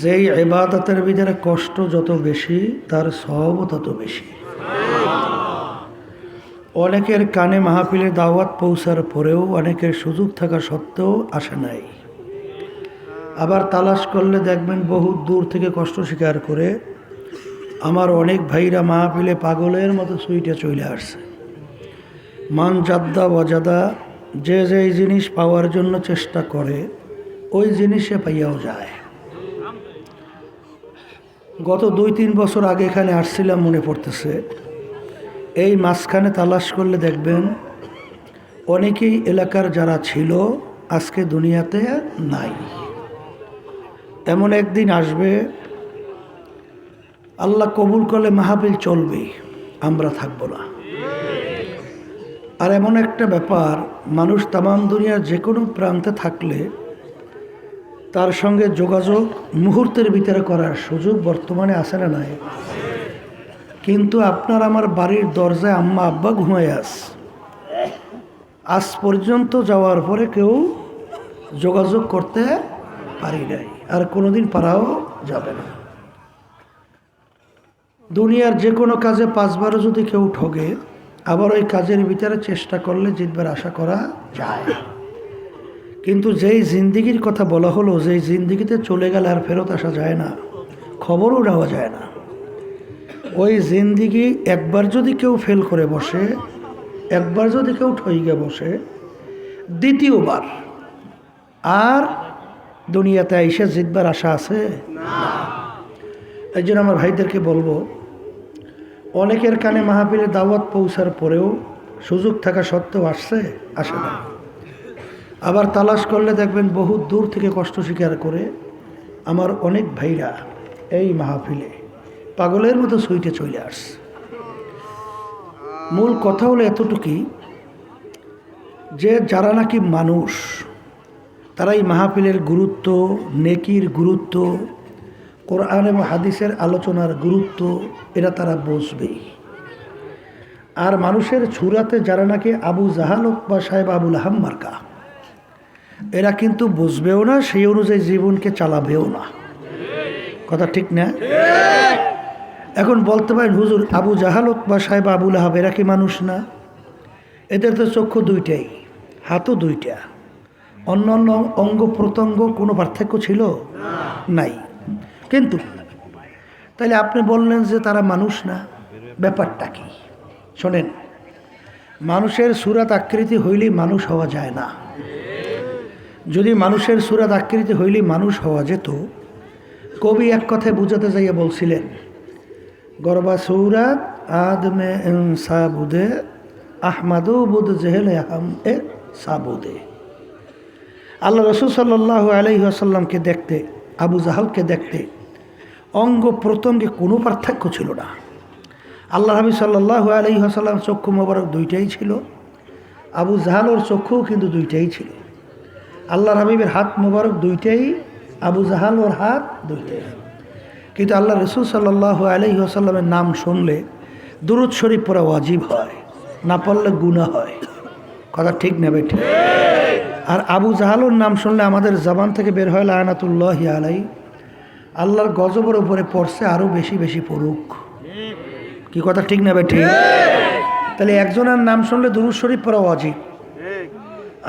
যেই এবাদতের ভিতরে কষ্ট যত বেশি, তার সবও তত বেশি। অনেকের কানে মাহফিলে দাওয়াত পৌঁছার পরেও অনেকের সুযোগ থাকা সত্ত্বেও আসে নাই। আবার তালাশ করলে দেখবেন বহু দূর থেকে কষ্ট স্বীকার করে আমার অনেক ভাইরা মাহফিলে পাগলের মতো সুইটে চলে আসছে। মান জাদ্দা বজাদা যে যে জিনিস পাওয়ার জন্য চেষ্টা করে, ওই জিনিসে পাইয়াও যায়। গত দুই, তিন বছর আগে এখানে আসছিলাম মনে পড়তেছে। এই মাঝখানে তালাশ করলে দেখবেন অনেকেই এলাকার যারা ছিল আজকে দুনিয়াতে নাই। এমন একদিন আসবে, আল্লাহ কবুল করলে মাহাবিল চলবে আমরা থাকব না। আর এমন একটা ব্যাপার, মানুষ তামাম দুনিয়ার যে কোনো প্রান্তে থাকলে তার সঙ্গে যোগাযোগ মুহূর্তের ভিতরে করার সুযোগ বর্তমানে আসে না নাই। কিন্তু আপনার আমার বাড়ির দরজায় আম্মা আব্বা ঘুমায় আস। আজ পর্যন্ত যাওয়ার পরে কেউ যোগাযোগ করতে পারি নাই। আর কোনোদিন পারাও যাবে না। দুনিয়ার যে কোনো কাজে পাঁচবারও যদি কেউ ঠগে, আবার ওই কাজের ভিতরে চেষ্টা করলে জিতবার আশা করা যায়। কিন্তু যেই জিন্দিগির কথা বলা হলো, যেই জিন্দিগিতে চলে গেলে আর ফেরত আসা যায় না, খবরও নেওয়া যায় না। ওই জিন্দিগি একবার যদি কেউ ফেল করে বসে, একবার যদি কেউ ঠইগে বসে, দ্বিতীয়বার, আর দুনিয়াতে এসে জিতবার আশা আছে? এই জন্য আমার ভাইদেরকে বলব, অনেকের কানে মাহফিলে দাওয়াত পৌঁছার পরেও সুযোগ থাকা সত্ত্বেও আসছে, আসে না। আবার তালাশ করলে দেখবেন বহু দূর থেকে কষ্ট স্বীকার করে আমার অনেক ভাইরা এই মাহফিলে পাগলের মতো সুইটে চলে আসছে মূল কথা হলো এতটুকুই যে যারা নাকি মানুষ, তারা এই মাহফিলের গুরুত্ব, নেকির গুরুত্ব, কোরআন এবং হাদিসের আলোচনার গুরুত্ব, এরা তারা বুঝবেই। আর মানুষের ছুরাতে যারা নাকি আবু জাহালক বা সাহেব আবুল আহাম মার্কা এরা কিন্তু বুঝবেও না, সেই অনুযায়ী জীবনকে চালাবেও না। কথা ঠিক না? এখন বলতে পারেন, হুজুর, আবু জাহালক বা সাহেব আবুল আহাব এরা কি মানুষ না? এদের তো চক্ষু দুইটাই, হাতও দুইটা। অন্য অন্য অঙ্গ প্রত্যঙ্গ কোনো পার্থক্য ছিল? নাই। কিন্তু তাহলে আপনি বললেন যে তারা মানুষ না, ব্যাপারটা কি? শোনেন, মানুষের সুরাত আকৃতি হইলেই মানুষ হওয়া যায় না। যদি মানুষের সুরাত আকৃতি হইলেই মানুষ হওয়া যেত, কবি এক কথায় বুঝাতে যাইয়া বলছিলেন, গরবা সৌরাত আদমে সাবুদে, আহমাদু বুদ জেহেল আহম এ সাবুদে। আল্লাহ রসুল সাল্লাহ আলহি আসাল্লামকে দেখতে, আবু জাহালকে দেখতে অঙ্গ প্রত্যঙ্গে কোনো পার্থক্য ছিল না। আল্লাহ হাবি সাল্লাহ আলহি আসাল্লাম চক্ষু মোবারক দুইটাই ছিল, আবু জাহালোর চক্ষুও কিন্তু দুইটাই ছিল। আল্লাহ হাবিবের হাত মোবারক দুইটাই, আবু জাহাল ওর হাত দুইটাই। কিন্তু আল্লাহ রসুল সাল্লাহ আলহি আসাল্লামের নাম শুনলে দুরুদ শরীফ পড়া ওয়াজিব হয়, না পড়লে গুণা হয়। কথা ঠিক নেবে ঠিক। আর আবু জাহালুর নাম শুনলে আমাদের জবান থেকে বের হয় লায়নাতুল্লাহ আলাই আল্লাহর গজবের উপরে পড়ছে আরও বেশি বেশি পড়ুক। কি কথা ঠিক নেবে ঠিক? তাহলে একজনের নাম শুনলে দুরুদ শরীফ পড়া অজিব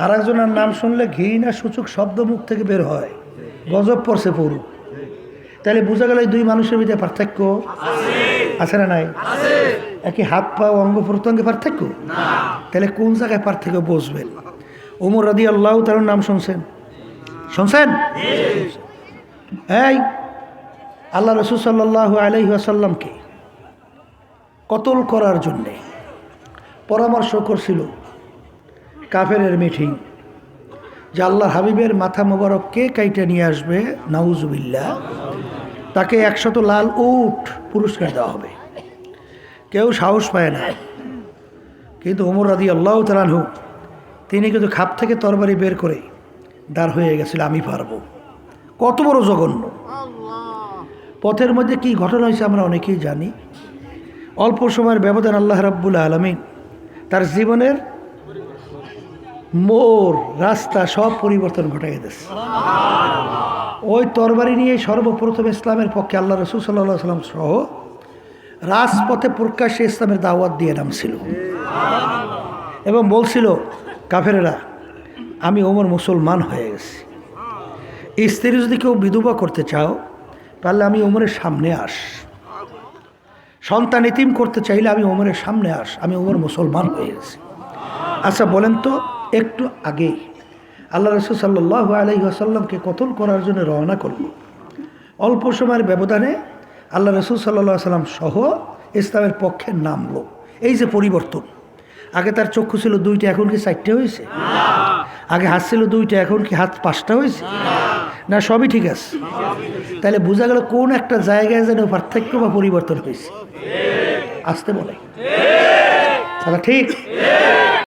আর একজনের নাম শুনলে ঘৃণা সূচক শব্দ মুখ থেকে বের হয়। গজব পড়ছে পড়ুক তাহলে বোঝা গেল দুই মানুষের ভিতরে পার্থক্য? আছে না নাই? একই হাত পা অঙ্গ প্রত্যঙ্গে পার্থক্য? তাহলে কোন জায়গায় পার্থক্য বসবেন ওমর রাদি আল্লাহ তার নাম শুনছেন? শুনছেন? এই, আল্লাহ রসুল সাল্লাহ আলহি আসাল্লামকে কতল করার জন্যে পরামর্শ করছিল। কাফেরের মিটিং যে আল্লাহ হাবিবের মাথা মোবারক কে কাইটা নিয়ে আসবে নাউজুবিল্লা তাকে একশত লাল উঠ পুরস্কার দেওয়া হবে। কেউ সাহস পায় না। কিন্তু ওমর রাদি আল্লাহ তালানহু তিনি কিন্তু খাপ থেকে তরবারি বের করে দাঁড় হয়ে গেছিল, আমি পারব। কত বড় জঘন্য। পথের মধ্যে কি ঘটনা হয়েছে আমরা অনেকেই জানি। অল্প সময়ের ব্যবধান আল্লাহ রাব্বুল আলমিন তার জীবনের মোর রাস্তা সব পরিবর্তন ঘটাই দিয়েছে। ওই তরবারি নিয়ে সর্বপ্রথম ইসলামের পক্ষে আল্লাহ রসুল সাল্লাহ সাল্লাম সহ রাজপথে প্রকাশ্যে ইসলামের দাওয়াত দিয়ে নামছিল। এবং বলছিল, কাফেরেরা, আমি ওমর মুসলমান হয়ে গেছি। স্ত্রী যদি কেউ বিধবা করতে চাও, তাহলে আমি ওমরের সামনে আস। সন্তান ইতিম করতে চাইলে আমি ওমরের সামনে আস। আমি ওমর মুসলমান হয়ে গেছি। আচ্ছা বলেন তো একটু আগে আল্লাহ রসুল সাল্লাহ আলহি আসাল্লামকে কতল করার জন্য রওনা করল। অল্প সময়ের ব্যবধানে আল্লাহ রসুল সাল্লাহ সাল্লাম সহ ইসলামের পক্ষে নামলো। এই যে পরিবর্তন, আগে তার চক্ষু ছিল দুইটা, এখন কি চারটে হয়েছে? আগে হাত ছিল দুইটা, এখন কি হাত পাঁচটা হয়েছে? না, সবই ঠিক আছে। তাহলে বোঝা গেল কোন একটা জায়গায় যেন পার্থক্য বা পরিবর্তন হয়েছে। আসতে বলে। আচ্ছা ঠিক?